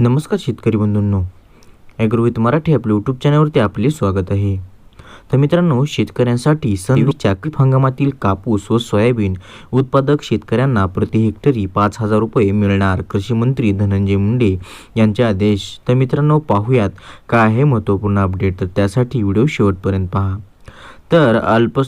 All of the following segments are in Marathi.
नमस्कार शेतकरी बंधूंनो. ॲग्रोविथ मराठी आपल्या यूट्यूब चॅनलवरती आपले स्वागत आहे. तर मित्रांनो शेतकऱ्यांसाठी सनच्या खरीप हंगामातील कापूस व सोयाबीन उत्पादक शेतकऱ्यांना प्रति हेक्टरी पाच हजार रुपये मिळणार. कृषी मंत्री धनंजय मुंडे यांचे आदेश. तर मित्रांनो पाहूयात काय आहे महत्त्वपूर्ण अपडेट तर त्यासाठी व्हिडिओ शेवटपर्यंत पहा. तर अल्प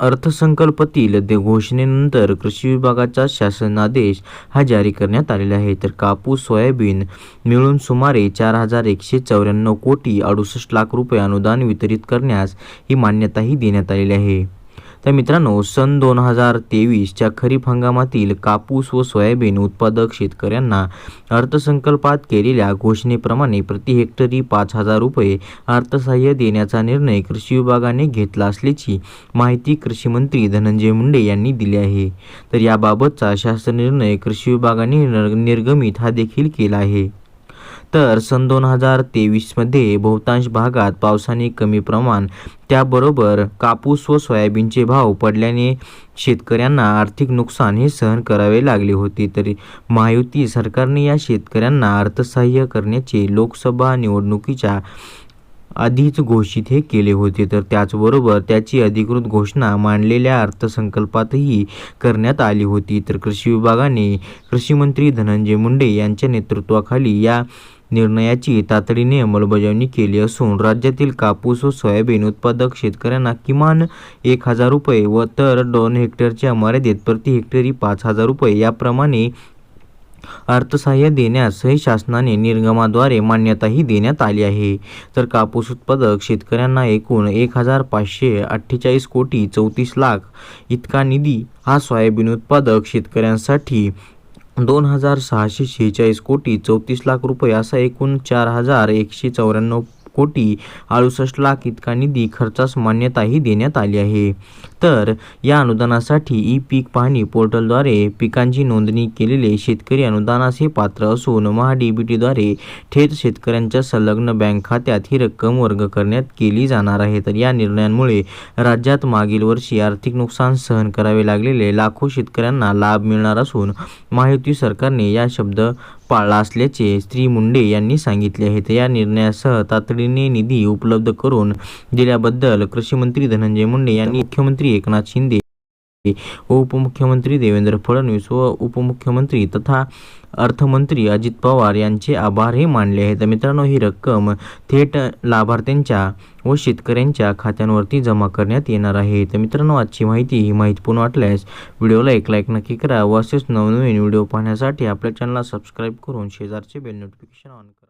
अर्थसंकल्पातील घोषणेनंतर कृषी विभागाचा शासनादेश हा जारी करण्यात आलेला आहे. तर कापूस सोयाबीन मिळून सुमारे चार हजार एकशे चौऱ्याण्णव कोटी अडुसष्ट लाख रुपये अनुदान वितरित करण्यास ही मान्यताही देण्यात आलेली आहे. तर मित्रांनो सन दोन हजार तेवीसच्या खरीप हंगामातील कापूस व सोयाबीन उत्पादक शेतकऱ्यांना अर्थसंकल्पात केलेल्या घोषणेप्रमाणे प्रति हेक्टरी पाच हजार रुपये अर्थसहाय्य देण्याचा निर्णय कृषी विभागाने घेतला असल्याची माहिती कृषी मंत्री धनंजय मुंडे यांनी दिली आहे. तर याबाबतचा शासन निर्णय कृषी विभागाने निर्गमित हा देखील केला आहे. तर सन दोन हजार तेवीसमध्ये बहुतांश भागात पावसाने कमी प्रमाण त्याबरोबर कापूस व सोयाबीनचे भाव पडल्याने शेतकऱ्यांना आर्थिक नुकसान हे सहन करावे लागले होते. तरी महायुती सरकारने या शेतकऱ्यांना अर्थसहाय्य करण्याचे लोकसभा निवडणुकीच्या आधीच घोषित हे केले होते. तर त्याचबरोबर त्याची अधिकृत घोषणा मांडलेल्या अर्थसंकल्पातही करण्यात आली होती. तर कृषी विभागाने कृषीमंत्री धनंजय मुंडे यांच्या नेतृत्वाखाली या निर्णयाची तातडीने अंमलबजावणी केली असून राज्यातील कापूस व सोयाबीन उत्पादक शेतकऱ्यांना किमान एक हजार रुपये व तर दोन हेक्टरच्या मर्यादेत प्रति हेक्टरी पाच हजार रुपये याप्रमाणे अर्थसहाय्य देण्यासही शासनाने निर्गमाद्वारे मान्यताही देण्यात आली आहे. तर कापूस उत्पादक शेतकऱ्यांना एकूण एक हजार पाचशे अठ्ठेचाळीस कोटी चौतीस लाख इतका निधी हा सोयाबीन उत्पादक शेतकऱ्यांसाठी दोन हजार सहाशे शेहेचाळीस कोटी चौतीस लाख रुपये असा एकूण चार हजार एकशे चौऱ्याण्णव कोटी अडुसष्ट लाख इतका निधी खर्चास मान्यताही देण्यात आली आहे. तर या अनुदानासाठी ई पीक पाहणी पोर्टलद्वारे पिकांची नोंदणी केलेले शेतकरी अनुदानास हे पात्र असून महा डी बी टीद्वारे थेट शेतकऱ्यांच्या संलग्न बँक खात्यात ही रक्कम वर्ग करण्यात केली जाणार आहे. तर या निर्णयांमुळे राज्यात मागील वर्षी आर्थिक नुकसान सहन करावे लागलेले लाखो शेतकऱ्यांना लाभ मिळणार असून महायुती सरकारने या शब्द पाळला असल्याचे श्री मुंडे यांनी सांगितले आहे. या निर्णयासह तातडीने निधी उपलब्ध करून दिल्याबद्दल कृषी मंत्री धनंजय मुंडे यांनी मुख्यमंत्री एकनाथ शिंदे उपमुख्यमंत्री देवेंद्र फडणवीस व उपमुख्यमंत्री तथा अर्थमंत्री अजित पवार यांचे आभारही मानले आहेत. मित्रांनो ही रक्कम थेट लाभार्थ्यांच्या व शेतकऱ्यांच्या खात्यांवरती जमा करण्यात येणार आहे. तर मित्रांनो आजची माहिती ही माहितीपूर्ण वाटल्यास व्हिडिओला एक लाईक नक्की करा व असेच नवनवीन व्हिडिओ पाहण्यासाठी आपल्या चॅनलला सबस्क्राईब करून शेजारचे बेल नोटिफिकेशन ऑन करा.